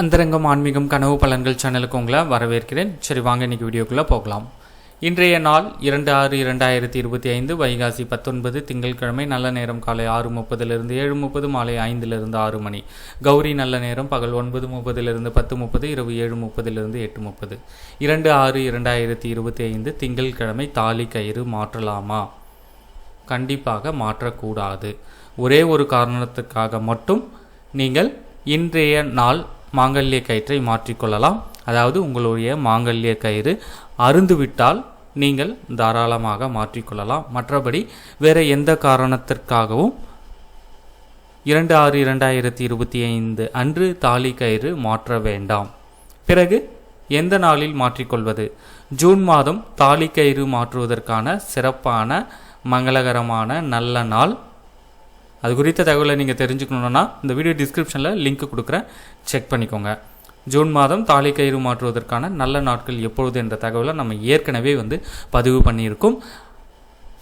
அந்தரங்கம் ஆன்மீகம் கனவு பலன்கள் சேனலுக்கு உங்களை வரவேற்கிறேன். சரி வாங்க இன்னைக்கு வீடியோக்குள்ளே போகலாம். இன்றைய நாள் இரண்டு ஆறு இரண்டாயிரத்தி இருபத்தி ஐந்து வைகாசி பத்தொன்பது திங்கட்கிழமை நல்ல நேரம் காலை ஆறு முப்பதிலிருந்து ஏழு முப்பது மாலை ஐந்திலிருந்து ஆறு மணி. கௌரி நல்ல நேரம் பகல் ஒன்பது முப்பதிலிருந்து பத்து முப்பது இரவு ஏழு முப்பதிலிருந்து எட்டு முப்பது. இரண்டு ஆறு இரண்டாயிரத்தி இருபத்தி ஐந்து திங்கட்கிழமை தாலி கயிறு மாற்றலாமா? கண்டிப்பாக மாற்றக்கூடாது. ஒரே ஒரு காரணத்துக்காக மட்டும் நீங்கள் இன்றைய நாள் மாங்கல்ய கயிற்றை மாற்றிக்கொள்ளலாம். அதாவது உங்களுடைய மாங்கல்ய கயிறு அருந்துவிட்டால் நீங்கள் தாராளமாக மாற்றிக்கொள்ளலாம். மற்றபடி வேறு எந்த காரணத்திற்காகவும் இரண்டு ஆறு இரண்டாயிரத்தி இருபத்தி ஐந்து அன்று தாலி கயிறு மாற்ற வேண்டாம். பிறகு எந்த நாளில் மாற்றிக்கொள்வது? ஜூன் மாதம் தாலி கயிறு மாற்றுவதற்கான சிறப்பான மங்களகரமான நல்ல நாள். அது குறித்த தகவலை நீங்கள் தெரிஞ்சுக்கணுன்னா இந்த வீடியோ டிஸ்கிரிப்ஷனில் லிங்க் கொடுக்குறேன். செக் பண்ணிக்கோங்க. ஜூன் மாதம் தாலி கயிறு மாற்றுவதற்கான நல்ல நாட்கள் எப்பொழுது என்ற தகவலை நம்ம ஏற்கனவே வந்து பதிவு பண்ணியிருக்கோம்.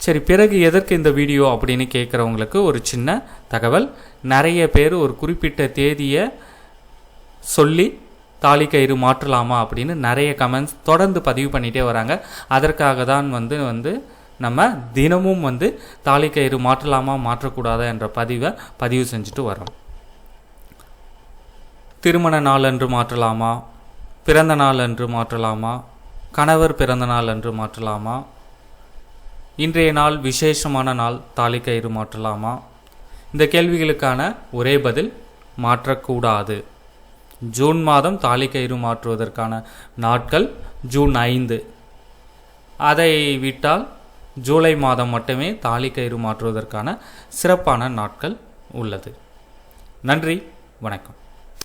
சரி பிறகு எதற்கு இந்த வீடியோ அப்படின்னு கேட்குறவங்களுக்கு ஒரு சின்ன தகவல். நிறைய பேர் ஒரு குறிப்பிட்ட தேதியை சொல்லி தாலி கயிறு மாற்றலாமா அப்படின்னு நிறைய கமெண்ட்ஸ் தொடர்ந்து பதிவு பண்ணிகிட்டே வராங்க. அதற்காக தான் வந்து வந்து நம்ம தினமும் வந்து தாலி கயிறு மாற்றலாமா மாற்றக்கூடாதா என்ற பதிவை பதிவு செஞ்சுட்டு வரோம். திருமண நாள் அன்று மாற்றலாமா பிறந்த நாள் அன்று மாற்றலாமா கணவர் பிறந்த நாள் அன்று மாற்றலாமா இன்றைய நாள் விசேஷமான நாள் தாலி கயிறு மாற்றலாமா இந்த கேள்விகளுக்கான ஒரே பதில் மாற்றக்கூடாது. ஜூன் மாதம் தாலி கயிறு மாற்றுவதற்கான நாட்கள் ஜூன் ஐந்து. அதை விட்டால் ஜூலை மாதம் மட்டுமே தாலி கயிறு மாற்றுவதற்கான சிறப்பான நாட்கள் உள்ளது. நன்றி வணக்கம்.